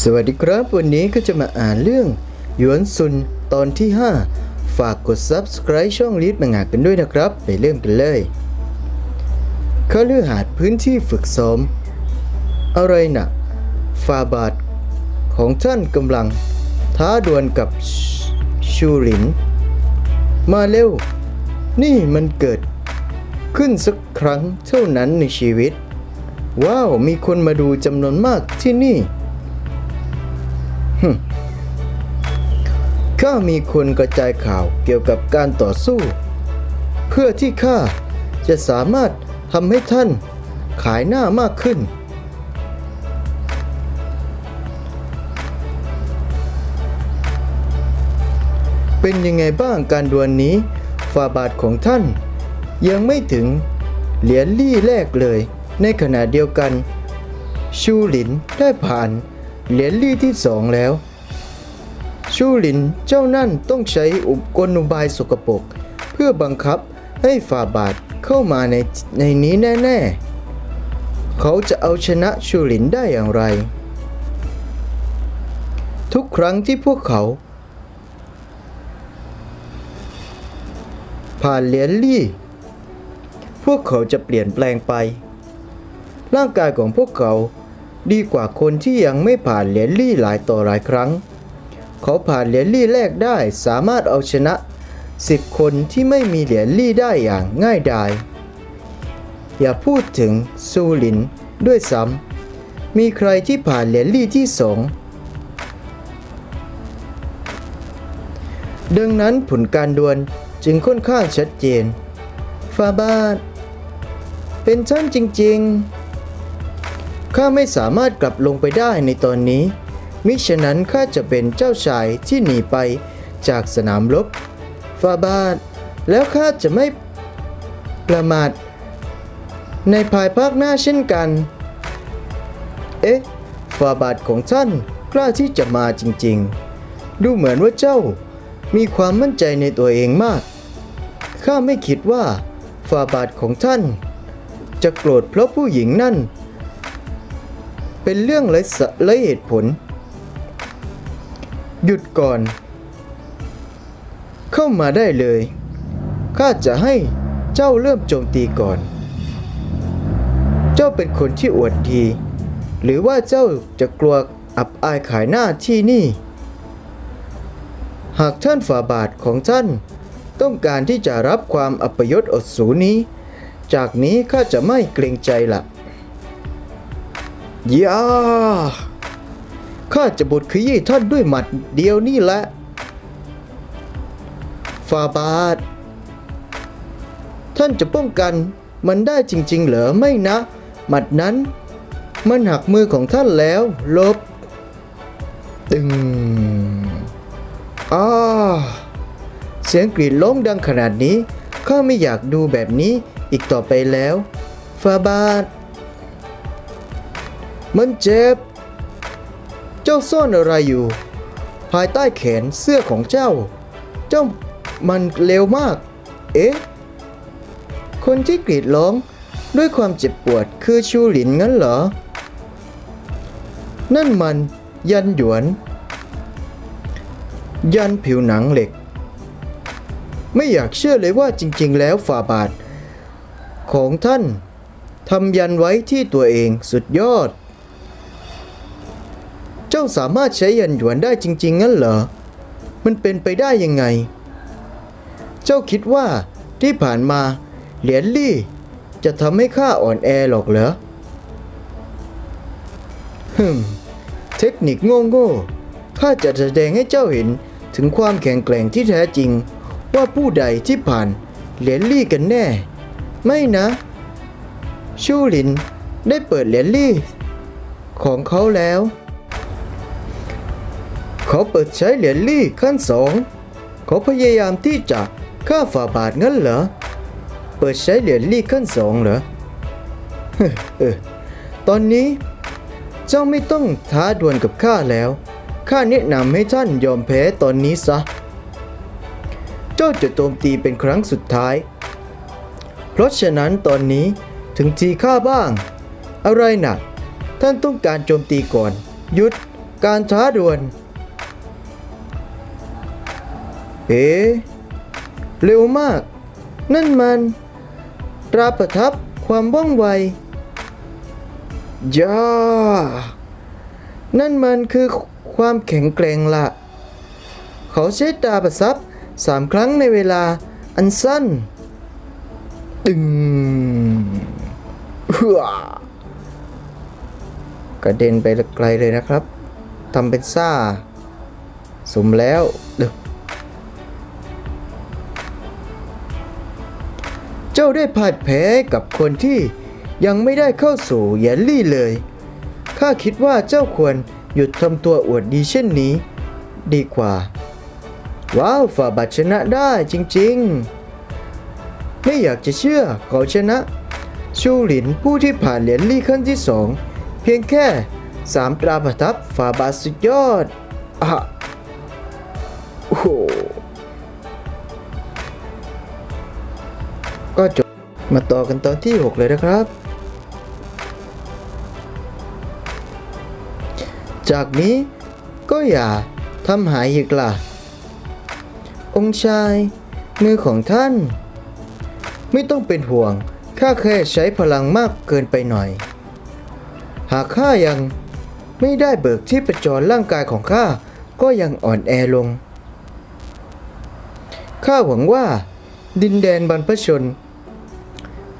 สวัสดีครับ วันนี้ก็จะมาอ่านเรื่องหยวนซุนตอนที่ 5 ฝากกด Subscribe ช่องลีดมังงะกันด้วยนะครับ ไปเริ่มกันเลยเขาเลือหาดพื้นที่ฝึกซ้อม อะไรนะ่ะฟาบาทของท่านกำลัง ท้าดวลกับชชูหลิน มาเร็ว นี่มันเกิด ขึ้นสักครั้งเท่านั้นในชีวิต ว้าว มีคนมาดูจำนวนมากที่นี่ ข้ามีคนกระจายข่าวเกี่ยวกับการต่อสู้ เพื่อที่ข้าจะสามารถทำให้ท่านขายหน้ามากขึ้น เป็นยังไงบ้างการดวลนนี้ฝ่าบาทของท่าน ยังไม่ถึงเหรียญลี่แรกเลย ในขณะเดียวกัน ชูหลินได้ผ่าน เหรียญลี่ที่สองแล้ว ชูหลินเจ้านั่นต้องใช้อุปกลอุบายสกปรกเพื่อบังคับให้ฝ่าบาทเข้ามาในในนี้แน่ๆ เขาจะเอาชนะชูหลินได้อย่างไร ทุกครั้งที่พวกเขา ผ่านเหรียญลี่ พวกเขาจะเปลี่ยนแปลงไป ร่างกายของพวกเขา ดีกว่าคนที่ยังไม่ผ่านเหรียญลี่หลายต่อหลายครั้ง เขาผ่านเหรียญลี่แรกได้สามารถเอาชนะ 10 คนที่ไม่มีเหรียญลี่ได้อย่างง่ายดาย อย่าพูดถึงซูหลินด้วยซ้ำมีใครที่ผ่านเหรียญลี่ที่สองดังนั้นผลการดวลจึงค่อนข้างชัดเจนฟาบาทเป็นท่านจริง ๆ ข้าไม่สามารถกลับลงไปได้ในตอนนี้ มิฉะนั้นข้าจะเป็นเจ้าชายที่หนีไปจากสนามรบฟาบาทแล้วข้าจะไม่ประมาท ในภายภาคหน้าเช่นกัน เอ๊ะฟาบาทของท่านกล้าที่จะมาจริงๆ ดูเหมือนว่าเจ้ามีความมั่นใจในตัวเองมากข้าไม่คิดว่าฟาบาทของท่าน จะโกรธเพราะผู้หญิงนั่น เป็นเรื่องไร้สะไรเหตุผล หยุดก่อน เข้ามาได้เลยข้าจะให้เจ้าเริ่มโจมตีก่อน เจ้าเป็นคนที่อวดดี หรือว่าเจ้าจะกลัวอับอายขายหน้าที่นี่ หากท่านฝ่าบาทของท่านต้องการที่จะรับความอัปยศอดสูนี้ จากนี้ข้าจะไม่เกรงใจละ ยาข้าจะบดขยี้ท่านด้วยหมัดเดียวนี่แหละฝ่าบาทท่านจะป้องกันมันได้จริง ๆ เหรอไม่นะ หมัดนั้น มันหักมือของท่านแล้ว ลบ ตึงอ้าเสียงกรีดร้องดังขนาดนี้ ข้าไม่อยากดูแบบนี้อีกต่อไปแล้ว ฟาบาท มันเจ็บ เจ้าซ่อนอะไรอยู่ ภายใต้แขนเสื้อของเจ้า เจ้ามันเร็วมาก เอ๊ะ คนที่กรีดร้องด้วยความเจ็บปวดคือชูหลินงั้นเหรอ นั่นมันยันหยวน ยันผิวหนังเหล็ก ไม่อยากเชื่อเลยว่าจริง ๆ แล้วฝ่าบาท ของท่านทำยันไว้ที่ตัวเองสุดยอด จ้าสามารถใช้ยันหยวนได้จริง ๆ งั้นเหรอ มันเป็นไปได้ยังไง เจ้าคิดว่าที่ผ่านมาเหรียญลี่จะทำให้ข้าอ่อนแอหรอกเหรอฮึมเทคนิคโง่ๆข้าจะแสดงให้เจ้าเห็นถึงความแข็งแกร่งที่แท้จริง ว่าผู้ใดที่ผ่านเหรียญลี่กันแน่ ไม่นะ ชูหลินได้เปิดเหรียญลี่ของเขาแล้ว เขาเปิดใช้เหรียญลี่ขั้นสองเขาพยายามที่จะฆ่าฝ่าบาทงั้นเหรอ เปิดใช้เหรียญลี่ขั้นสองเหรอเฮ้อเออตอนนี้ เจ้าไม่ต้องท้าดวลกับข้าแล้วข้าแนะนำให้ท่านยอมแพ้ตอนนี้ซะ เจ้าจะโจมตีเป็นครั้งสุดท้าย เพราะฉะนั้นตอนนี้ถึงทีข้าบ้าง อะไรนะ่ะ ท่านต้องการโจมตีก่อน หยุดการท้าดวล เอ๋เร็วมาก นั่นมัน ตราประทับความว่องไวย่านั่นมันคือความแข็งแกร่งละเขาใช้ตาประทับสามครั้งในเวลาอันสั้น ตึงเฮือกระเด็นไปไกลเลยนะครับทำเป็นซ่า สมแล้วเด้อ เจ้าได้พ่ายแพ้กับคนที่ยังไม่ได้เข้าสู่แยลลี่เลย ข้าคิดว่าเจ้าควรหยุดทำตัวอวดดีเช่นนี้ ดีกว่า ว้าวฝ่าบัตชนะได้จริงๆ ไม่อยากจะเชื่อเขาชนะ ชูหลินผู้ที่ผ่านเหรียญลี่ขั้นที่สองเพียงแค่สามตราประทับฝ่าบาทสุดยอดอะ ก็จบมาต่อกันตอนที่ 6 เลยนะครับ จากนี้ก็อย่าทำหายอีกล่ะ องค์ชาย มือของท่าน ไม่ต้องเป็นห่วงข้าแค่ใช้พลังมากเกินไปหน่อย หากข้ายังไม่ได้เบิกที่ประจรร่างกายของข้าก็ยังอ่อนแอลง ข้าหวังว่า ดินแดนบรรพชน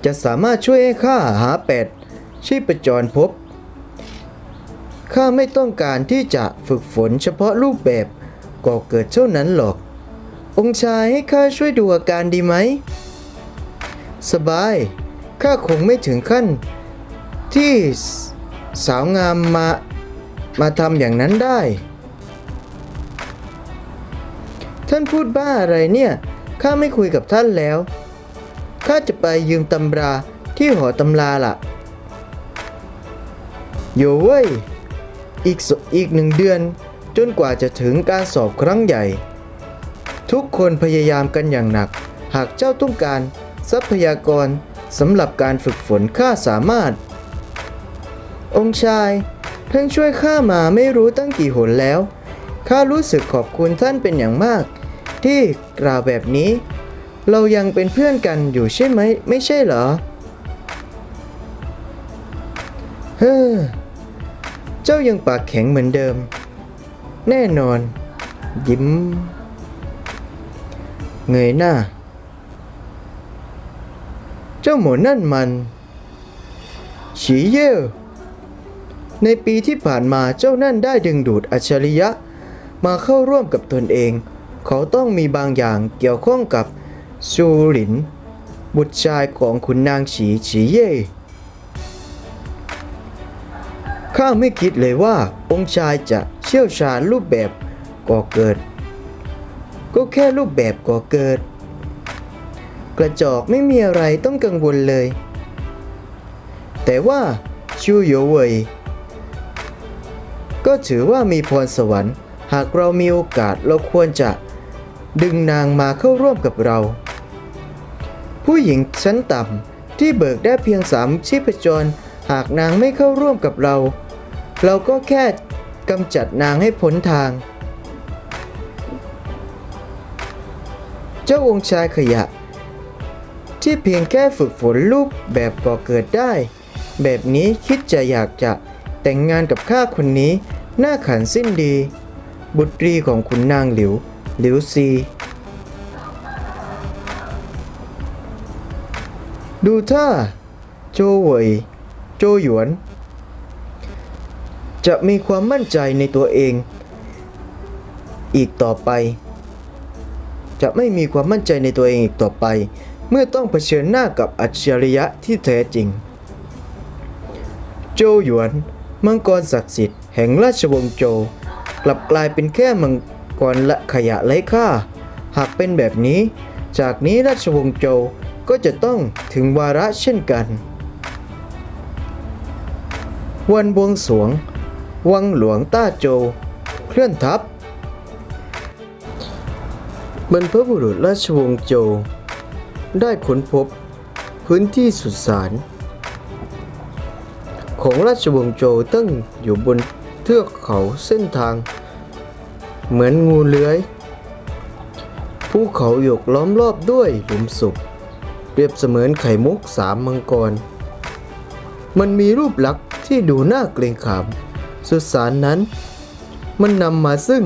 จะสามารถช่วยให้ข้าหาแปดชีพจรพบ ข้าไม่ต้องการที่จะฝึกฝนเฉพาะรูปแบบก่อเกิดเท่านั้นหรอก องค์ชายให้ข้าช่วยดูอาการดีไหม สบาย ข้าคงไม่ถึงขั้น ที่สสาวงามมา มาทำอย่างนั้นได้ ท่านพูดบ้าอะไรเนี่ย ข้าไม่คุยกับท่านแล้ว ข้าจะไปยืมตำราที่หอตำราล่ะ โยเว้ย อีกอีกหนึ่งเดือน จนกว่าจะถึงการสอบครั้งใหญ่ ทุกคนพยายามกันอย่างหนัก หากเจ้าต้องการทรัพยากรสำหรับการฝึกฝนข้าสามารถ องค์ชายท่านช่วยข้ามาไม่รู้ตั้งกี่หนแล้ว ข้ารู้สึกขอบคุณท่านเป็นอย่างมาก ที่กล่าวแบบนี้ เรายังเป็นเพื่อนกันอยู่ใช่ไหม ไม่ใช่เหรอ เฮ้อ เจ้ายังปากแข็งเหมือนเดิม แน่นอน ยิ้ม เงยหน้า เจ้าหมอนั่นมันฉีเย่ในปีที่ผ่านมาเจ้านั่นได้ดึงดูดอัจฉริยะ มาเข้าร่วมกับตนเอง เขาต้องมีบางอย่างเกี่ยวข้องกับ ซูหลิน บุตรชายของขุนนางฉีฉีเย่ข้าไม่คิดเลยว่าองค์ชายจะเชี่ยวชาญรูปแบบก่อเกิด ก็แค่รูปแบบก่อเกิด กระจอกไม่มีอะไรต้องกังวลเลย แต่ว่าชูโยเวยก็ถือว่ามีพรสวรรค์ หากเรามีโอกาสเราควรจะดึงนางมาเข้าร่วมกับเรา ผู้หญิงชั้นต่ำที่เบิกได้เพียงสามชีพจร หากนางไม่เข้าร่วมกับเรา เราก็แค่กำจัดนางให้พ้นทาง เจ้าองค์ชายขยะ ที่เพียงแค่ฝึกฝนรูปแบบก่อเกิดได้ แบบนี้คิดจะอยากจะแต่งงานกับข้าคนนี้ หน้าขันสิ้นดี บุตรีของขุนนางหลิว หลิวซี ดูท่าโจเหวยโจหยวน จะมีความมั่นใจในตัวเอง อีกต่อไป จะไม่มีความมั่นใจในตัวเองอีกต่อไป เมื่อต้องเผชิญหน้ากับอัจฉริยะที่แท้จริง โจหยวน มังกรศักดิ์สิทธิ์แห่งราชวงศ์โจ กลับกลายเป็นแค่มังกรละขยะไร้ค่า หากเป็นแบบนี้ จากนี้ราชวงศ์โจ ก็จะต้องถึงวาระเช่นกัน วันบวงสวง วังหลวงต้าโจ เคลื่อนทัพบรรพบุรุษราชวงศ์โจ ได้ค้นพบพื้นที่สุสานของราชวงศ์โจตั้งอยู่บนเทือกเขาเส้นทาง เหมือนงูเลื้อยภูเขาหยกล้อมรอบด้วยหลุมศพ เปรียบเสมือนไข่มุกสามมังกร มันมีรูปลักษณ์ที่ดูน่าเกรงขาม สุสานนั้น มันนำมาซึ่ง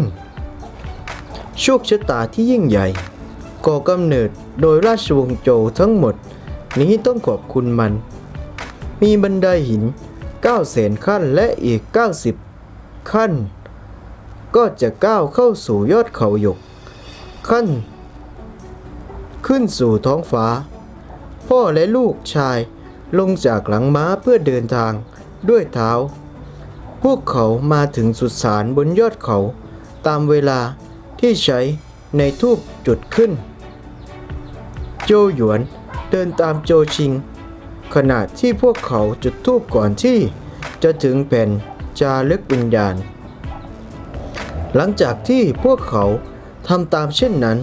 โชคชะตาที่ยิ่งใหญ่ ก่อกำเนิดโดยราชวงศ์โจวทั้งหมด นี้ต้องขอบคุณมัน มีบันไดหิน9แสนขั้นและอีก 90 ขั้น ก็จะก้าวเข้าสู่ยอดเขาหยก ขั้น ขึ้นสู่ท้องฟ้า พ่อและลูกชาย ลงจากหลังม้าเพื่อเดินทางด้วยเท้า พวกเขามาถึงสุสานบนยอดเขา ตามเวลาที่ใช้ในทูบจุดขึ้น โจหยวนเดินตามโจชิง ขณะที่พวกเขาจุดทูบก่อนที่จะถึงแผ่นจารึกวิญญาณ หลังจากที่พวกเขาทำตามเช่นนั้น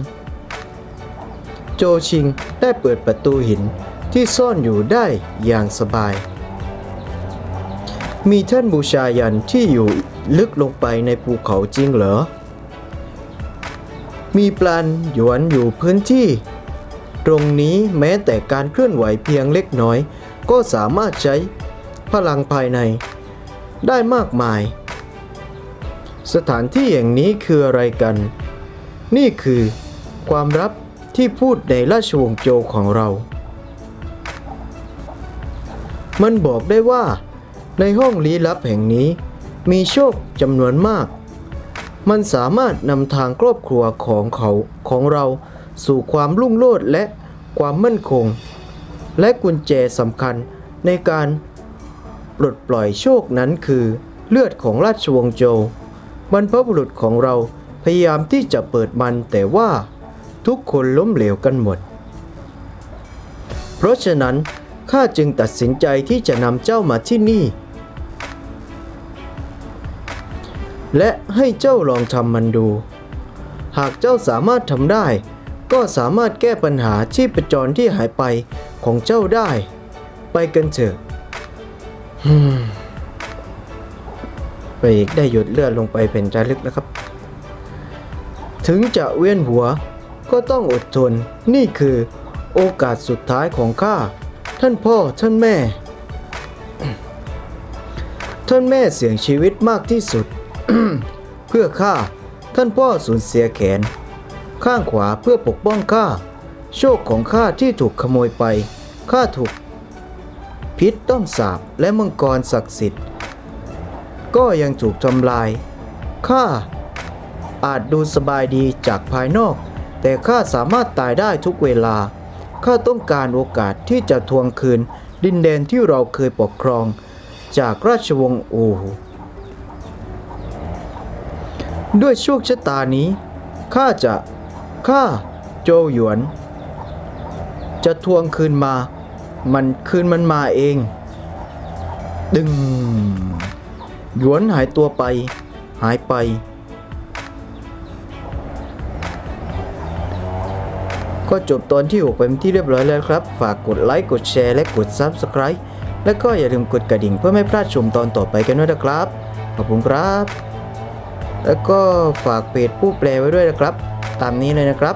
โจชิงได้เปิดประตูหินที่ซ่อนอยู่ได้อย่างสบาย มีท่านบูชายันที่อยู่ลึกลงไปในภูเขาจริงเหรอ มีปลานหยวนอยู่พื้นที่ ตรงนี้แม้แต่การเคลื่อนไหวเพียงเล็กน้อย ก็สามารถใช้พลังภายใน ได้มากมาย สถานที่อย่างนี้คืออะไรกัน นี่คือความลับ ที่พูดในราชวงศ์โจของเรา มันบอกได้ว่า ในห้องลี้ลับแห่งนี้มีโชคจำนวนมาก มันสามารถนำทางครอบครัวของเขาของเราสู่ความรุ่งโรจน์และความมั่นคง และกุญแจสำคัญในการปลดปล่อยโชคนั้นคือเลือดของราชวงศ์โจวบรรพบุรุษของเราพยายามที่จะเปิดมันแต่ว่า ทุกคนล้มเหลวกันหมด เพราะฉะนั้นข้าจึงตัดสินใจที่จะนำเจ้ามาที่นี่ และให้เจ้าลองทำมันดู หากเจ้าสามารถทำได้ ก็สามารถแก้ปัญหาชีพจรที่หายไปของเจ้าได้ ไปกันเถอะไปอีกได้หยดเลือดลงไปเป็นจารึกนะครับ ถึงจะเวียนหัว ก็ต้องอดทน นี่คือโอกาสสุดท้ายของข้า ท่านพ่อ ท่านแม่ ท่านแม่เสี่ยงชีวิตมากที่สุด เพื่อข้า ท่านพ่อสูญเสียแขน ข้างขวาเพื่อปกป้องข้า โชคของข้าที่ถูกขโมยไป ข้าถูก พิษต้องสาบและมังกรศักดิ์สิทธิ์ ก็ยังถูกทำลาย ข้าอาจดูสบายดีจากภายนอก แต่ข้าสามารถตายได้ทุกเวลา ข้าต้องการโอกาสที่จะทวงคืน ดินแดนที่เราเคยปกครอง จากราชวงศ์อูด้วยโชคชะตานี้ ข้าจะข้าโจหยวน จะทวงคืนมา มันคืนมันมาเอง ดึง หยวนหายตัวไป หายไป ก็จบตอนที่6ไปเป็นที่เรียบร้อยแล้วครับ ฝากกดไลค์ กดแชร์ และกด Subscribe และก็อย่าลืมกดกระดิ่งเพื่อไม่พลาดชมตอนต่อไปกันด้วยนะครับ ขอบคุณครับ แล้วก็ฝากเพจผู้แปลไว้ด้วยนะครับ ตามนี้เลยนะครับ